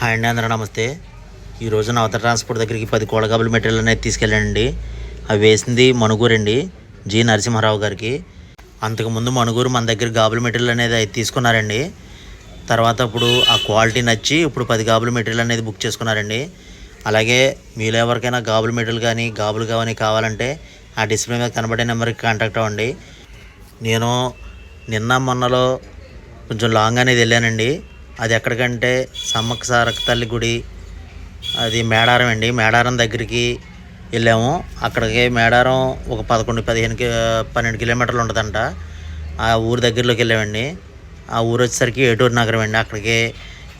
Hi అండి అందరూ నమస్తే. ఈరోజు నవత ట్రాన్స్పోర్ట్ దగ్గరికి పది కోళ్ళగాబుల మెటీరియల్ అనేది తీసుకెళ్ళానండి. అవి వేసింది మణుగూరండి జి నరసింహారావు గారికి. అంతకుముందు మణుగూరు మన దగ్గర గాబుల మెటీరియల్ అనేది అయితే తీసుకున్నారండి. తర్వాత ఇప్పుడు ఆ క్వాలిటీ నచ్చి ఇప్పుడు పది గాబుల మెటీరియల్ అనేది బుక్ చేసుకున్నారండి. అలాగే మీలో ఎవరికైనా గాబుల మెటీరియల్ కానీ గాబులు కానీ కావాలంటే ఆ డిస్ప్లే మీద కనబడే నెంబర్కి కాంటాక్ట్ అవ్వండి. నేను నిన్న మొన్నలో కొంచెం లాంగ్ అనేది వెళ్ళానండి. అది ఎక్కడికంటే సమ్మక్క సారక్క తల్లి గుడి అది మేడారం అండి. మేడారం దగ్గరికి వెళ్ళాము. అక్కడికి మేడారం ఒక పదకొండు పదిహేను కి పన్నెండు కిలోమీటర్లు ఉంటుందంట. ఆ ఊరు దగ్గరలోకి వెళ్ళామండి. ఆ ఊరు వచ్చేసరికి ఏటూరు నగరం అండి. అక్కడికి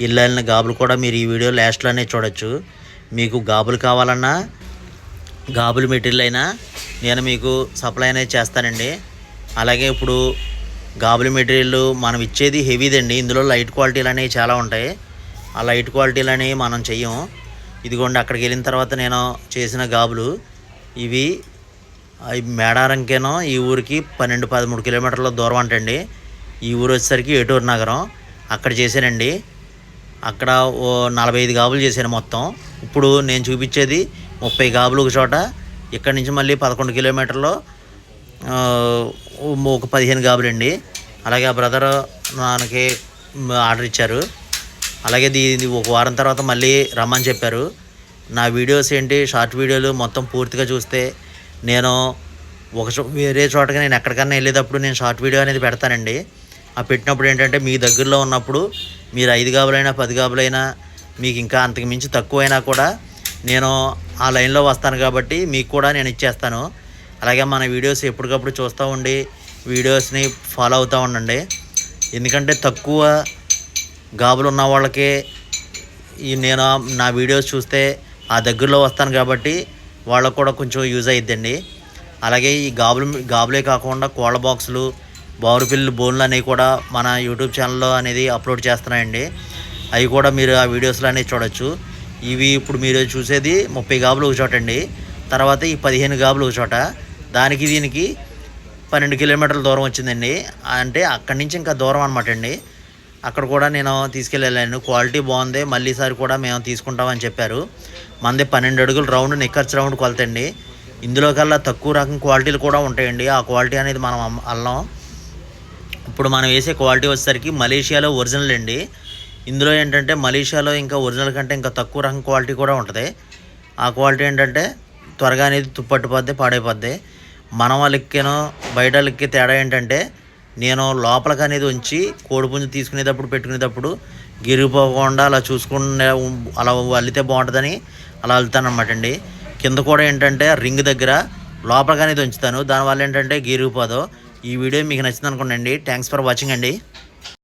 వెళ్ళిన గాబులు కూడా మీరు ఈ వీడియో లాస్ట్లోనే చూడొచ్చు. మీకు గాబులు కావాలన్నా గాబులు మెటీరియల్ అయినా నేను మీకు సప్లై అనేది చేస్తానండి. అలాగే ఇప్పుడు గాబులు మెటీరియల్ మనం ఇచ్చేది హెవీదండి. ఇందులో లైట్ క్వాలిటీలు అనేవి చాలా ఉంటాయి. ఆ లైట్ క్వాలిటీలు అనేవి మనం చెయ్యం. ఇదిగోండి అక్కడికి వెళ్ళిన తర్వాత నేను చేసిన గాబులు. ఇవి మేడారంకేనో ఈ ఊరికి పన్నెండు పదమూడు కిలోమీటర్ల దూరం అంటండి. ఈ ఊరు వచ్చేసరికి ఏటూరు నగరం. అక్కడ చేశానండి. అక్కడ ఓ నలభై ఐదు గాబులు చేశాను మొత్తం. ఇప్పుడు నేను చూపించేది ముప్పై గాబులు ఒక చోట. ఇక్కడ నుంచి మళ్ళీ పదకొండు కిలోమీటర్లు ఒక పదిహేను గాబులు అండి అలాగే ఆ బ్రదర్ మనకి ఆర్డర్ ఇచ్చారు. అలాగే దీని ఒక వారం తర్వాత మళ్ళీ రమ్మని చెప్పారు. నా వీడియోస్ ఏంటి? షార్ట్ వీడియోలు మొత్తం పూర్తిగా చూస్తే నేను ఒక చో వేరే చోటకి నేను ఎక్కడికన్నా వెళ్ళేటప్పుడు నేను షార్ట్ వీడియో అనేది పెడతానండి. ఆ పెట్టినప్పుడు ఏంటంటే మీ దగ్గరలో ఉన్నప్పుడు మీరు ఐదు గాబులైనా పది గాబులైనా మీకు ఇంకా అంతకు మించి తక్కువైనా కూడా నేను ఆ లైన్లో వస్తాను కాబట్టి మీకు కూడా నేను ఇచ్చేస్తాను. అలాగే మన వీడియోస్ ఎప్పటికప్పుడు చూస్తూ ఉండి వీడియోస్ని ఫాలో అవుతూ ఉండండి. ఎందుకంటే తక్కువ గాబులు ఉన్న వాళ్ళకి ఈ నేను నా వీడియోస్ చూస్తే ఆ దగ్గరలో వస్తాను కాబట్టి వాళ్ళకు కూడా కొంచెం యూజ్ అయిద్దండి. అలాగే ఈ గాబులు గాబులే కాకుండా కోళ్ళ బాక్సులు బావురుపిల్లి బోన్లు అనేవి కూడా మన యూట్యూబ్ ఛానల్లో అనేది అప్లోడ్ చేస్తున్నాయండి. అవి కూడా మీరు ఆ వీడియోస్లో అనేది చూడొచ్చు. ఇవి ఇప్పుడు మీరు చూసేది ముప్పై గాబులు ఒక చోట అండి. తర్వాత ఈ పదిహేను గాబులు ఒక చోట. దానికి దీనికి పన్నెండు కిలోమీటర్ల దూరం వచ్చిందండి. అంటే అక్కడి నుంచి ఇంకా దూరం అనమాట అండి. అక్కడ కూడా నేను తీసుకెళ్ళాను. క్వాలిటీ బాగుంది. మళ్ళీసారి కూడా మేము తీసుకుంటామని చెప్పారు. మంది పన్నెండు అడుగులు రౌండ్ నిక్కర్స్ రౌండ్ కొలతండి. ఇందులో కల్లా తక్కువ రకం క్వాలిటీలు కూడా ఉంటాయండి. ఆ క్వాలిటీ అనేది మనం అల్లం. ఇప్పుడు మనం వేసే క్వాలిటీ వచ్చేసరికి మలేషియాలో ఒరిజినల్ అండి. ఇందులో ఏంటంటే మలేషియాలో ఇంకా ఒరిజినల్ కంటే ఇంకా తక్కువ రకం క్వాలిటీ కూడా ఉంటుంది. ఆ క్వాలిటీ ఏంటంటే త్వరగా అనేది తుప్పట్టుపోద్ది పాడైపోద్ది. మన వాళ్ళకినో బయట వాళ్ళకి తేడా ఏంటంటే నేను లోపలికి అనేది ఉంచి కోడిపుంజు తీసుకునేటప్పుడు పెట్టుకునేటప్పుడు గిరిగిపోకుండా అలా చూసుకునే అలా అల్లితే బాగుంటుందని అలా వెళ్తాను అండి. కింద కూడా ఏంటంటే రింగ్ దగ్గర లోపలికి అనేది ఉంచుతాను. దానివల్ల ఏంటంటే గిరిగిపోదు. ఈ వీడియో మీకు నచ్చింది అనుకోండి థ్యాంక్స్ ఫర్ వాచింగ్ అండి.